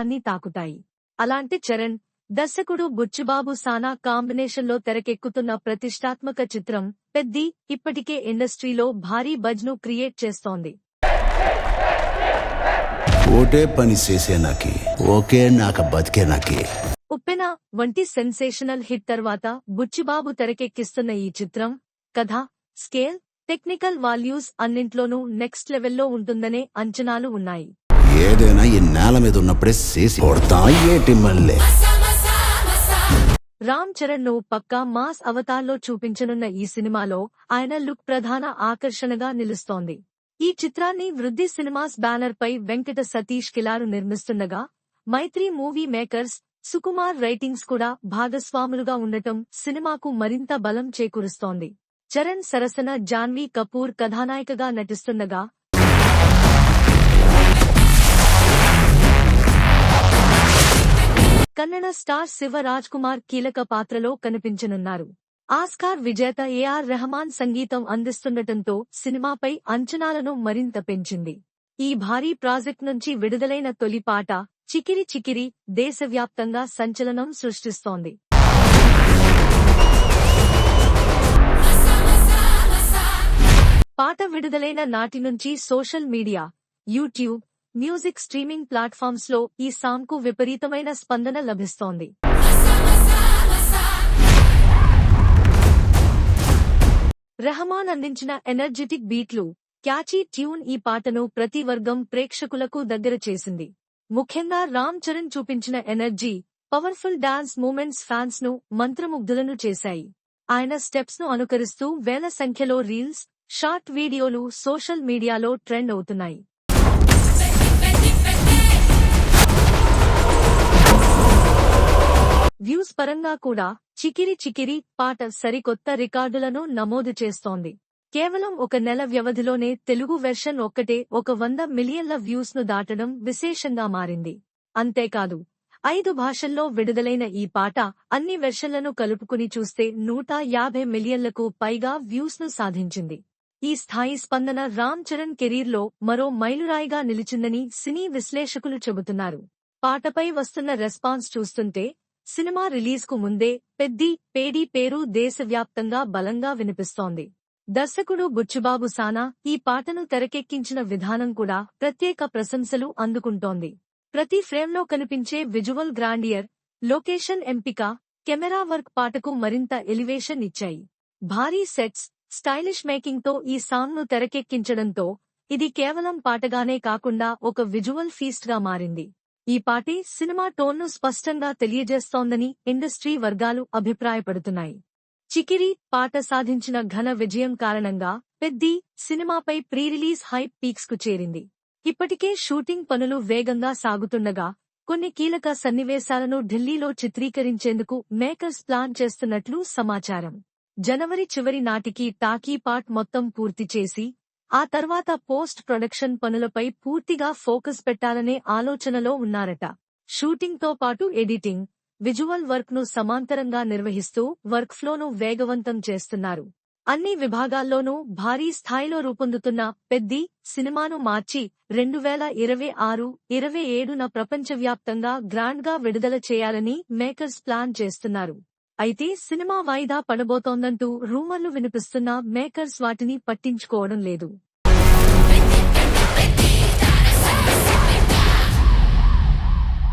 హృదయాన్ని తాకుతాయి. అలాంటి చరణ్ దర్శకుడు బుచ్చిబాబు సానా కాంబినేషన్లో తెరకెక్కుతున్న ప్రతిష్టాత్మక చిత్రం పెద్ది ఇప్పటికే ఇండస్ట్రీలో భారీ బజ్ను క్రియేట్ చేస్తోంది. ఒకటే పని చేసే నాకి ఒకే నాక బతికే నాకి. ఉప్పెన వంటి సెన్సేషనల్ హిట్ తర్వాత బుచ్చిబాబు తెరకెక్కిస్తున్న ఈ చిత్రం కథ స్కేల్ టెక్నికల్ వాల్యూస్ అన్నింట్లోనూ నెక్స్ట్ లెవెల్లో ఉంటుందనే అంచనాలు ఉన్నాయి. ఏదైనా ఈ నేల మీద ఉన్నప్పుడే చేసి కొడతా. ఏటి మళ్ళీ రామ్ చరణ్ను పక్కా మాస్ అవతార్లో చూపించనున్న ఈ సినిమాలో ఆయన లుక్ ప్రధాన ఆకర్షణగా నిలుస్తోంది. ఈ చిత్రాన్ని వృద్ధి సినిమాస్ బ్యానర్ పై Venkata Satish Kilaru నిర్మిస్తుండగా Mythri Movie Makers Sukumar Writings కూడా భాగస్వాములుగా ఉండటం సినిమాకు మరింత బలం చేకూరుస్తోంది. చరణ్ సరసన జాన్వీ కపూర్ కథానాయికగా నటిస్తుండగా కన్నడ స్టార్ శివ రాజ్ కుమార్ కీలక పాత్రలో కనిపించనున్నారు. ఆస్కార్ విజేత ఏఆర్ రెహమాన్ సంగీతం అందిస్తుండటంతో సినిమాపై అంచనాలను మరింత పెంచింది. ఈ భారీ ప్రాజెక్ట్ నుంచి విడుదలైన తొలి పాట చికిరి చికిరి దేశవ్యాప్తంగా సంచలనం సృష్టిస్తోంది. పాట విడుదలైన నాటి నుంచి social media YouTube music streaming ప్లాట్ఫామ్స్లో ఈ సాంగ్కు విపరీతమైన స్పందన లభిస్తోంది. రెహమాన్ అందించిన ఎనర్జెటిక్ బీట్లు క్యాచీ ట్యూన్ ఈ పాటను ప్రతి వర్గం ప్రేక్షకులకు దగ్గర చేసింది. ముఖ్యంగా రామ్ చరణ్ చూపించిన ఎనర్జీ పవర్ఫుల్ డాన్స్ మూమెంట్స్ ఫ్యాన్స్ను మంత్రముగ్ధులను చేశాయి. ఆయన స్టెప్స్ను అనుకరిస్తూ వేల సంఖ్యలో రీల్స్ షార్ట్ వీడియోలు సోషల్ మీడియాలో ట్రెండ్ అవుతున్నాయి. పరంగా కూడా చికిరి చికిరి పాట సరికొత్త రికార్డులను నమోదు చేస్తోంది. కేవలం ఒక నెల వ్యవధిలోనే తెలుగు వెర్షన్ ఒక్కటే ఒక వంద మిలియన్ల వ్యూస్ను దాటడం విశేషంగా మారింది. అంతేకాదు ఐదు భాషల్లో విడుదలైన ఈ పాట అన్ని వెర్షన్లను కలుపుకుని చూస్తే నూట యాభై మిలియన్లకు పైగా వ్యూస్ను సాధించింది. ఈ స్థాయి స్పందన రామ్ చరణ్ కెరీర్లో మరో మైలురాయిగా నిలిచిందని సినీ విశ్లేషకులు చెబుతున్నారు. పాటపై వస్తున్న రెస్పాన్స్ చూస్తుంటే సినిమా రిలీజ్కు ముందే పెద్ది పేడి పేరు దేశవ్యాప్తంగా బలంగా వినిపిస్తోంది. దర్శకుడు బుచ్చుబాబు సానా ఈ పాటను తెరకెక్కించిన విధానం కూడా ప్రత్యేక ప్రశంసలు అందుకుంటోంది. ప్రతి ఫ్రేమ్లో కనిపించే విజువల్ గ్రాండియర్ లొకేషన్ ఎంపిక కెమెరా వర్క్ పాటకు మరింత ఎలివేషన్ ఇచ్చాయి. భారీ సెట్స్ స్టైలిష్ మేకింగ్తో ఈ సాంగ్ను తెరకెక్కించడంతో ఇది కేవలం పాటగానే కాకుండా ఒక విజువల్ ఫీస్ట్గా మారింది. ఈ పార్టీ సినిమా టోన్ను స్పష్టంగా తెలియజేస్తోందని ఇండస్ట్రీ వర్గాలు అభిప్రాయపడుతున్నాయి. చికిరి పాట సాధించిన ఘన విజయం కారణంగా పెద్ది సినిమాపై ప్రీ రిలీజ్ హైప్ పీక్స్కు చేరింది. ఇప్పటికే షూటింగ్ పనులు వేగంగా సాగుతుండగా కొన్ని కీలక సన్నివేశాలను ఢిల్లీలో చిత్రీకరించేందుకు మేకర్స్ ప్లాన్ చేస్తున్నట్లు సమాచారం. జనవరి చివరి నాటికి టాకీ పార్ట్ మొత్తం పూర్తి చేసి ఆ తర్వాత పోస్ట్ ప్రొడక్షన్ పనులపై పూర్తిగా ఫోకస్ పెట్టాలనే ఆలోచనలో ఉన్నారట. షూటింగ్తో పాటు ఎడిటింగ్ విజువల్ వర్క్ను సమాంతరంగా నిర్వహిస్తూ వర్క్ఫ్లోను వేగవంతం చేస్తున్నారు. అన్ని విభాగాల్లోనూ భారీ స్థాయిలో రూపొందుతున్న పెద్ది సినిమాను మార్చి రెండు వేల ఇరవై ఆరు ఇరవై ఏడున ప్రపంచవ్యాప్తంగా గ్రాండ్గా విడుదల చేయాలని మేకర్స్ ప్లాన్ చేస్తున్నారు. అయితే సినిమా వాయిదా పడబోతోందంటూ రూమర్లు వినిపిస్తున్నా మేకర్స్ వాటిని పట్టించుకోవడం లేదు.